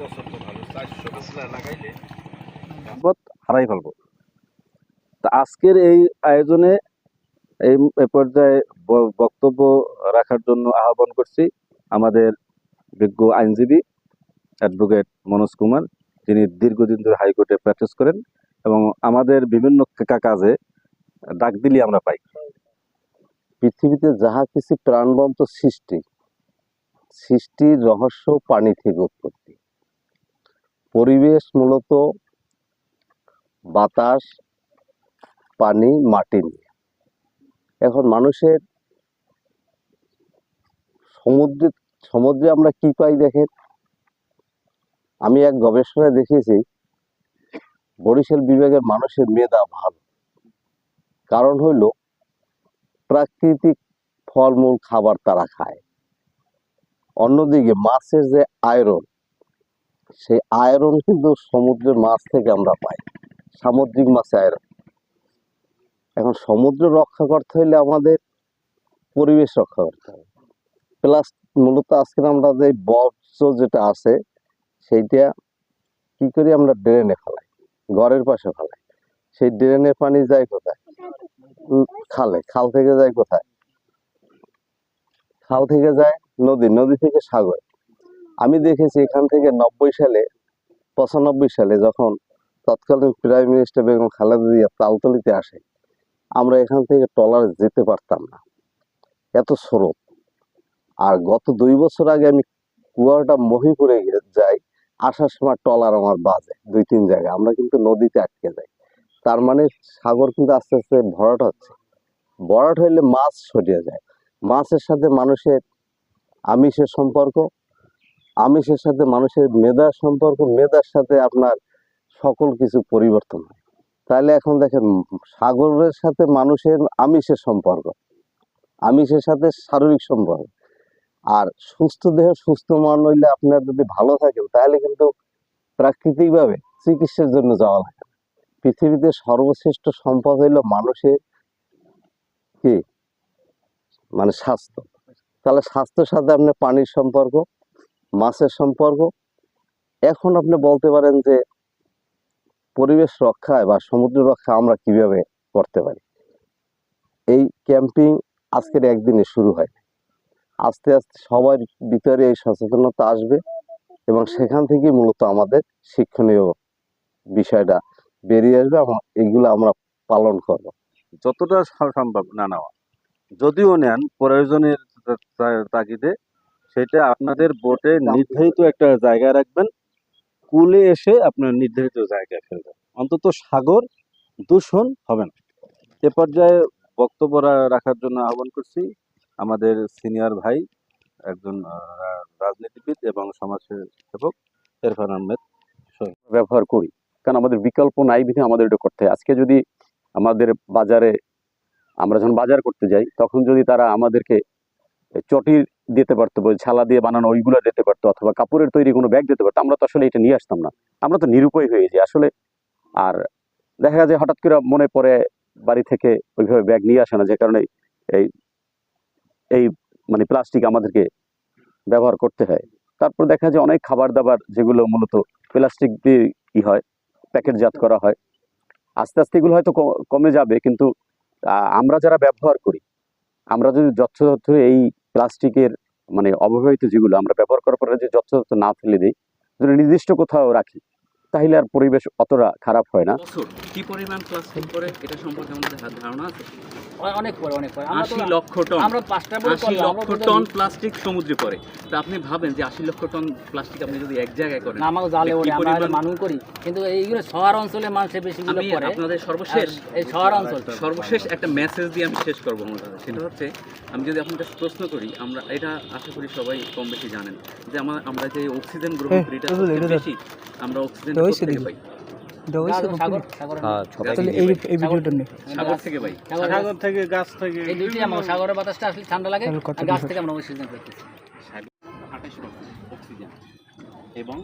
বছর ভালো। হারাই ফেলব। তা আজকের এই আয়োজনে এই পর্যায়ে বক্তব্য রাখার জন্য আহ্বান করছি আমাদের বিজ্ঞ আইনজীবী অ্যাডভোকেট মনোজ কুমার। যিনি দীর্ঘদিন ধরে হাইকোর্টে প্র্যাকটিস করেন এবং আমাদের বিভিন্ন কাজে ডাক দিলে আমরা পাই। পৃথিবীতে যাহা কিছু প্রাণবন্ত সৃষ্টি, সৃষ্টির রহস্য পানি থেকে উৎপত্তি। পরিবেশ মূলত বাতাস, পানি, মাটি নিয়ে। এখন মানুষের সমুদ্রে সমুদ্রে আমরা কি পাই দেখেন? আমি এক গবেষণায় দেখেছি বরিশাল বিভাগের মানুষের মেধা ভালো। কারণ হইল, প্রাকৃতিক ফলমূল খাবার তারা খায়। অন্যদিকে মাছের যে আয়রন সেই আয়রন কিন্তু সমুদ্রের মাছ থেকে আমরা পাই। সামুদ্রিক মাছে আয়রন। এখন সমুদ্র রক্ষা করতে হলে আমাদের পরিবেশ রক্ষা করতে হবে। প্লাস মূলত আজকে আমরা যে বর্জ্য যেটা আছে, সেইটা কি করি আমরা ড্রেনে ফেলাই, ঘরের পাশে ফেলাই। সেই ড্রেনের পানি যায় কোথায়? খালে, খাল থেকে যায় কোথায়? খাল থেকে যায় নদী নদী থেকে সাগর। আমি দেখেছি এখান থেকে নব্বই সালে, পঁচানব্বই সালে যখন তৎকালীন প্রাইম মিনিস্টার বেগম খালেদা জিয়া তালতলিতে আসে, আমরা এখান থেকে ট্রলার যেতে পারতাম না। এত স্রোত। আর গত দুই বছর আগে আমি কুয়াটা মহিপুরে যাই, আসার সময় ট্রলার আমার বাজে, দুই তিন জায়গায়। আমরা কিন্তু নদীতে আটকে যাই। তার মানে সাগর কিন্তু আস্তে আস্তে ভরাট হচ্ছে। ভরাট হইলে মাছ সরিয়ে যায়। মাছের সাথে মানুষের আমিষের সম্পর্ক আমিষের সাথে মানুষের মেধার সম্পর্ক, মেধার সাথে আপনার সকল কিছু পরিবর্তন হয়। তাহলে এখন দেখেন, সাগরের সাথে মানুষের আমিষের সম্পর্ক, আমিষের সাথে শারীরিক সম্পর্ক। আর সুস্থ দেহ, সুস্থ মন হইলে আপনার যদি ভালো থাকেন তাহলে কিন্তু প্রাকৃতিকভাবে চিকিৎসার জন্য যাওয়া লাগে। পৃথিবীতে সর্বশ্রেষ্ঠ সম্পদ হইল মানুষের কি? মানে স্বাস্থ্য। তাহলে স্বাস্থ্যের সাথে আপনার পানির সম্পর্ক মাছের সম্পর্ক। এখন আপনি বলতে পারেন যে, পরিবেশ রক্ষায় বা সমুদ্র রক্ষা আমরা কীভাবে করতে পারি? এই ক্যাম্পিং আজকের একদিনে শুরু হয়। আস্তে আস্তে সবার ভিতরে এই সচেতনতা আসবে এবং সেখান থেকেই মূলত আমাদের শিক্ষণীয় বিষয়টা বেরিয়ে আসবে এগুলো আমরা পালন করব। যতটা সম্ভব না নেওয়া। যদিও নেন, প্রয়োজনের তাগিদে সেটা আপনাদের বোটে নির্ধারিত একটা জায়গায় রাখবেন। কুলে এসে আপনার নির্ধারিত জায়গায় ফেলবেন। অন্তত সাগর দূষণ হবে না। এ পর্যায়ে বক্তব্য রাখার জন্য আহ্বান করছি আমাদের সিনিয়র ভাই, একজন রাজনীতিবিদ এবং সমাজসেবক ইরফান আহমেদ ব্যবহার করি। কারণ আমাদের বিকল্প নাই বিধে আমাদের এটা করতে হয়। আজকে যদি আমাদের বাজারে, আমরা যখন বাজার করতে যাই, তখন যদি তারা আমাদেরকে চটি দিতে পারতো ছালা দিয়ে বানানো ওইগুলো দিতে পারতো, অথবা কাপড়ের তৈরি কোনো ব্যাগ দিতে পারতো, আমরা তো আসলে এটা নিয়ে আসতাম না। আমরা তো নিরুপায় হয়ে যাই আসলে। আর দেখা যায় হঠাৎ করে মনে পড়ে বাড়ি থেকে ওইভাবে ব্যাগ নিয়ে আসে না, যে কারণে এই এই মানে প্লাস্টিক আমাদেরকে ব্যবহার করতে হয়। তারপর দেখা যায় অনেক খাবার দাবার যেগুলো মূলত প্লাস্টিক দিয়ে ই হয়, প্যাকেটজাত করা হয়। আস্তে আস্তে এগুলো হয়তো কমে যাবে, কিন্তু আমরা যারা ব্যবহার করি, আমরা যদি যথাযথ এই প্লাস্টিকের মানে অবহিত যেগুলো আমরা ব্যবহার করার পরে যে যথাযথ না ফেলে দিই, যদি নির্দিষ্ট কোথাও রাখি, তাহলে আর পরিবেশ অতটা খারাপ হয় না। কি পরিমাণ করে এটা সম্পর্কে আমাদের ধারণা আছে? অনেক পরে অনেক পরে আশি লক্ষ টন আমরা পাঁচটা আশি লক্ষ টন প্লাস্টিক সমুদ্রে পড়ে। তা আপনি ভাবেন যে আশি লক্ষ টন প্লাস্টিক আপনি যদি এক জায়গায় করেন আমাকে জালে আমরা মানুষ করি। কিন্তু এইগুলো শহর অঞ্চলে মানুষের বেশি আমি আপনাদের সর্বশেষ এই শহর অঞ্চল। সর্বশেষ একটা মেসেজ দিয়ে আমি শেষ করব। সেটা হচ্ছে আমি যদি আপনার কাছে প্রশ্ন করি আমরা এটা আশা করি সবাই কম বেশি জানেন যে আমার আমরা যে অক্সিজেন গ্রহণ করি এটা বেশি আমরা অক্সিজেন পাই? এই এই ভিডিওটা নেই সাগর থেকে পাই সাগর থেকে গাছ থেকে। এই দুইটি আমার সাগরের বাতাসটা আসলে ঠান্ডা লাগে আর গাছ থেকে আমরা অক্সিজেন এবং